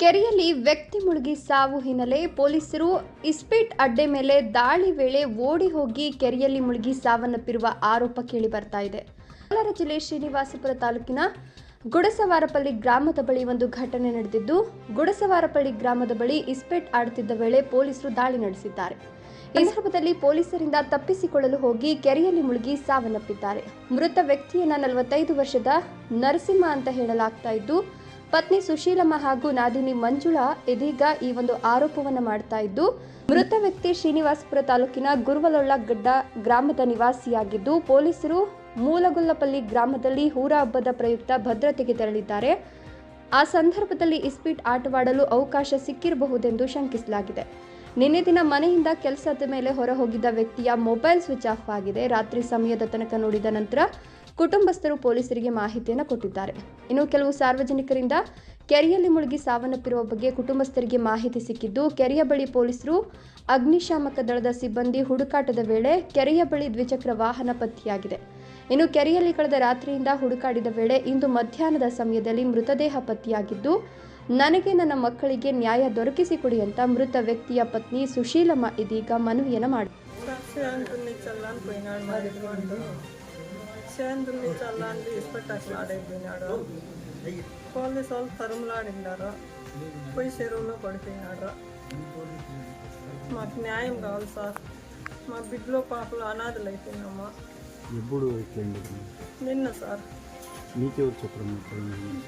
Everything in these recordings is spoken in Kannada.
ಕೆರೆಯಲ್ಲಿ ವ್ಯಕ್ತಿ ಮುಳುಗಿ ಸಾವು ಹಿನ್ನೆಲೆ ಪೊಲೀಸರು ಇಸ್ಪೀಟ್ ಅಡ್ಡೆ ಮೇಲೆ ದಾಳಿ ವೇಳೆ ಓಡಿ ಹೋಗಿ ಕೆರೆಯಲ್ಲಿ ಮುಳುಗಿ ಸಾವನ್ನಪ್ಪಿರುವ ಆರೋಪ ಕೇಳಿ ಬರ್ತಾ ಇದೆ. ಕೋಲಾರ ಜಿಲ್ಲೆ ಶ್ರೀನಿವಾಸಪುರ ತಾಲೂಕಿನ ಗುಡಸವಾರಪಲ್ಲಿ ಗ್ರಾಮದ ಬಳಿ ಒಂದು ಘಟನೆ ನಡೆದಿದ್ದು ಗುಡಸವಾರಪಳ್ಳಿ ಗ್ರಾಮದ ಬಳಿ ಇಸ್ಪೇಟ್ ಆಡುತ್ತಿದ್ದ ವೇಳೆ ಪೊಲೀಸರು ದಾಳಿ ನಡೆಸಿದ್ದಾರೆ. ಈ ಸಂದರ್ಭದಲ್ಲಿ ಪೊಲೀಸರಿಂದ ತಪ್ಪಿಸಿಕೊಳ್ಳಲು ಹೋಗಿ ಕೆರೆಯಲ್ಲಿ ಮುಳುಗಿ ಸಾವನ್ನಪ್ಪಿದ್ದಾರೆ. ಮೃತ ವ್ಯಕ್ತಿಯನ್ನ ನಲವತ್ತೈದು ವರ್ಷದ ನರಸಿಂಹ ಅಂತ ಹೇಳಲಾಗ್ತಾ ಇದ್ದು ಪತ್ನಿ ಸುಶೀಲಮ್ಮ ಹಾಗೂ ನಾದಿನಿ ಮಂಜುಳಾ ಇದೀಗ ಈ ಒಂದು ಆರೋಪವನ್ನು ಮಾಡ್ತಾ ಇದ್ದು, ಮೃತ ವ್ಯಕ್ತಿ ಶ್ರೀನಿವಾಸಪುರ ತಾಲೂಕಿನ ಗುರುವಲೊಳ್ಳ ಗಡ್ಡ ಗ್ರಾಮದ ನಿವಾಸಿಯಾಗಿದ್ದು, ಪೊಲೀಸರು ಮೂಲಗುಲ್ಲಪಲ್ಲಿ ಗ್ರಾಮದಲ್ಲಿ ಹೂರ ಹಬ್ಬದ ಪ್ರಯುಕ್ತ ಭದ್ರತೆಗೆ ತೆರಳಿದ್ದಾರೆ. ಆ ಸಂದರ್ಭದಲ್ಲಿ ಇಸ್ಪೀಟ್ ಆಟವಾಡಲು ಅವಕಾಶ ಸಿಕ್ಕಿರಬಹುದೆಂದು ಶಂಕಿಸಲಾಗಿದೆ. ನಿನ್ನೆ ದಿನ ಮನೆಯಿಂದ ಕೆಲಸದ ಮೇಲೆ ಹೊರ ಹೋಗಿದ್ದ ವ್ಯಕ್ತಿಯ ಮೊಬೈಲ್ ಸ್ವಿಚ್ ಆಫ್ ಆಗಿದೆ. ರಾತ್ರಿ ಸಮಯದ ತನಕ ನೋಡಿದ ನಂತರ ಕುಟುಂಬಸ್ಥರು ಪೊಲೀಸರಿಗೆ ಮಾಹಿತಿಯನ್ನು ಕೊಟ್ಟಿದ್ದಾರೆ. ಇನ್ನು ಕೆಲವು ಸಾರ್ವಜನಿಕರಿಂದ ಕೆರೆಯಲ್ಲಿ ಮುಳುಗಿ ಸಾವನ್ನಪ್ಪಿರುವ ಬಗ್ಗೆ ಕುಟುಂಬಸ್ಥರಿಗೆ ಮಾಹಿತಿ ಸಿಕ್ಕಿದ್ದು, ಕೆರೆಯ ಬಳಿ ಪೊಲೀಸರು ಅಗ್ನಿಶಾಮಕ ದಳದ ಸಿಬ್ಬಂದಿ ಹುಡುಕಾಟದ ವೇಳೆ ಕೆರೆಯ ಬಳಿ ದ್ವಿಚಕ್ರ ವಾಹನ ಪತ್ತೆಯಾಗಿದೆ. ಇನ್ನು ಕೆರೆಯಲ್ಲಿ ಕಳೆದ ರಾತ್ರಿಯಿಂದ ಹುಡುಕಾಡಿದ ವೇಳೆ ಇಂದು ಮಧ್ಯಾಹ್ನದ ಸಮಯದಲ್ಲಿ ಮೃತದೇಹ ಪತ್ತೆಯಾಗಿದ್ದು, ನನಗೆ ನನ್ನ ಮಕ್ಕಳಿಗೆ ನ್ಯಾಯ ದೊರಕಿಸಿಕೊಡಿ ಅಂತ ಮೃತ ವ್ಯಕ್ತಿಯ ಪತ್ನಿ ಸುಶೀಲಮ್ಮ ಇದೀಗ ಮನವಿಯನ್ನು ಮಾಡಿ చల్లని ఇసుపెట్టి అసలు ఆడైపోయినాడు. పోలీసు వాళ్ళు తరుములాడినారు పోయి చెరువులో పడిపోయినాడు మాకు న్యాయం కావాలి సార్. మా బిడ్డలో పాపలు అనాథలు అయిపోయినామా ఎప్పుడు నిన్న సార్. మీకెవరు చెప్పడం ఇట్లయింది?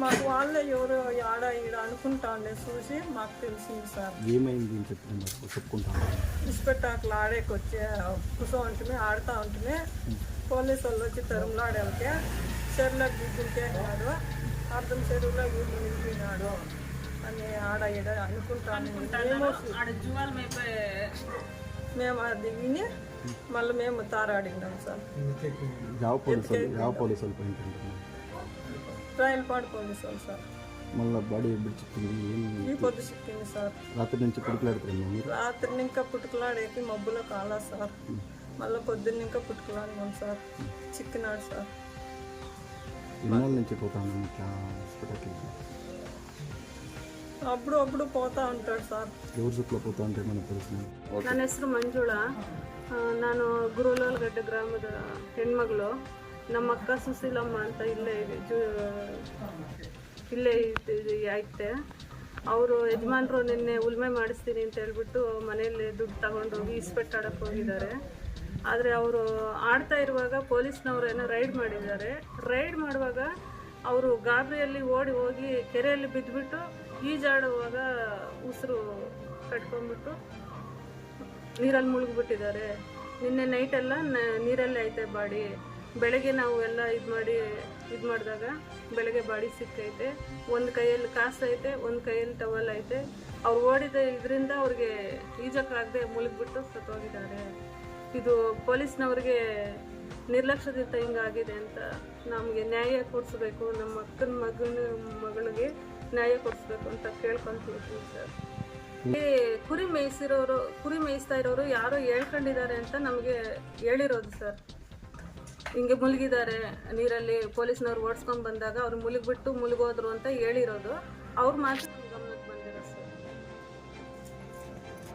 మాకు వాళ్ళే ఎవరు ఆడ ఈడ అనుకుంటా ఉండే చూసి మాకు తెలిసింది సార్. ఏమైంది చెప్పుకుంటాను ఇసుపెట్టాకలు ఆడేకి వచ్చే కూర్చో ఉంటుంది ఆడుతూ ఉంటుంది పోలీసు వాళ్ళు వచ్చి తరుములాడేళ్ళకి చెరువులోకి దిగుంటేనాడు అర్థం చెరువులో వీళ్ళు నిలిపినాడు అని ఆడ ఈడ అనుకుంటాను మేము మేము అది విని మళ్ళీ మేము తారాడినాం సార్ ಯಾವ ಪೊಲೀಸ್ ಯಾವ ಪೊಲೀಸ್ వాళ్ళు పోయింటారు ట్రయల్ పాడు పోలీసు వాళ్ళు సార్ మళ్ళీ బాడీ బిడిచిక్కింది ఏం ఈ పొద్దు చిక్కింది సార్ రాత్రి నుంచి పుడుకులాడుతున్నాం మీరు రాత్రి ఇంకా పుట్టుకలాడేకి మబ్బులో కాలా సార్ మళ్ళీ పొద్దున్న ఇంకా పుట్టుకలాడినాం సార్ చిక్కినాడు సార్ ఎన్నాళ్ళ నుంచి పోతాను ఇట్లా హాస్పిటల్కి అప్పుడు అప్పుడు పోతా ఉంటాడు సార్ ఎవరు చుట్టూ పోతా ఉంటే మనకు తెలుస్తుంది ನನ್ನ ಹೆಸರು ಮಂಜುಳಾ ಆ, ನಾನು ಗುರುಲಾಲ್ಗಡ್ಡ ಗ್ರಾಮದ ಹೆಣ್ಮಗಳು ನಮ್ಮ ಅಕ್ಕ ಸುಶೀಲಮ್ಮ ಅಂತ ಇಲ್ಲೇ ಜು ಇಲ್ಲೇ ಇದ್- ಇದು ಐತೆ ಅವರು ಯಜಮಾನ್ರು ನಿನ್ನೆ ಉಲ್ಮೆ ಮಾಡಿಸ್ತೀನಿ ಅಂತ ಹೇಳ್ಬಿಟ್ಟು ಮನೆಯಲ್ಲಿ ದುಡ್ಡು ತಗೊಂಡೋಗಿ ಇಸ್ಪೆಟ್ ಆಡಕ್ಕೆ ಹೋಗಿದ್ದಾರೆ ಆದರೆ ಅವರು ಆಡ್ತಾ ಇರುವಾಗ ಪೊಲೀಸ್ನವರು ಏನೋ ರೈಡ್ ಮಾಡಿದ್ದಾರೆ. ರೈಡ್ ಮಾಡುವಾಗ ಅವರು ಗಾಬರಿಯಲ್ಲಿ ಓಡಿ ಹೋಗಿ ಕೆರೆಯಲ್ಲಿ ಬಿದ್ದುಬಿಟ್ಟು ಈಜಾಡುವಾಗ ಉಸಿರು ಕಟ್ಕೊಂಡ್ಬಿಟ್ಟು ನೀರಲ್ಲಿ ಮುಳುಗಿಬಿಟ್ಟಿದ್ದಾರೆ. ನಿನ್ನೆ ನೈಟೆಲ್ಲ ನೀರಲ್ಲಿ ಐತೆ ಬಾಡಿ. ಬೆಳಗ್ಗೆ ನಾವು ಎಲ್ಲ ಇದು ಮಾಡಿ, ಇದು ಮಾಡಿದಾಗ ಬೆಳಗ್ಗೆ ಬಾಡಿ ಸಿಕ್ಕೈತೆ ಒಂದು ಕೈಯಲ್ಲಿ ಕಾಸು ಐತೆ, ಒಂದು ಕೈಯಲ್ಲಿ ಟವಲ್ ಐತೆ. ಅವ್ರು ಓಡಿದ ಇದರಿಂದ ಅವ್ರಿಗೆ ಈಜಕ್ಕಾಗದೆ ಮುಳುಗ್ಬಿಟ್ಟು ಸತ್ತೋಗಿದ್ದಾರೆ. ಇದು ಪೊಲೀಸ್ನವ್ರಿಗೆ ನಿರ್ಲಕ್ಷ್ಯದಿಂದ ಹಿಂಗಾಗಿದೆ ಅಂತ ನಮಗೆ ನ್ಯಾಯ ಕೊಡಿಸ್ಬೇಕು, ನಮ್ಮ ಅಕ್ಕನ ಮಗನ ಮಗಳಿಗೆ ನ್ಯಾಯ ಕೊಡಿಸ್ಬೇಕು ಅಂತ ಕೇಳ್ಕೊಂತೀವಿ ಸರ್. ಈ ಕುರಿ ಮೇಯಿಸಿರೋರು, ಕುರಿ ಮೇಯಿಸ್ತಾ ಇರೋರು ಯಾರೋ ಹೇಳ್ಕೊಂಡಿದ್ದಾರೆ ಅಂತ ನಮಗೆ ಹೇಳಿರೋದು ಸರ್. ಹಿಂಗೆ ಮುಳುಗಿದ್ದಾರೆ ನೀರಲ್ಲಿ ಪೊಲೀಸ್ನವ್ರು ಓಡಿಸ್ಕೊಂಡ್ ಬಂದಾಗ ಅವ್ರು ಮುಳುಗ್ಬಿಟ್ಟು ಮುಳುಗೋದ್ರು ಅಂತ ಹೇಳಿರೋದು. ಅವ್ರು ಮಾತ್ರ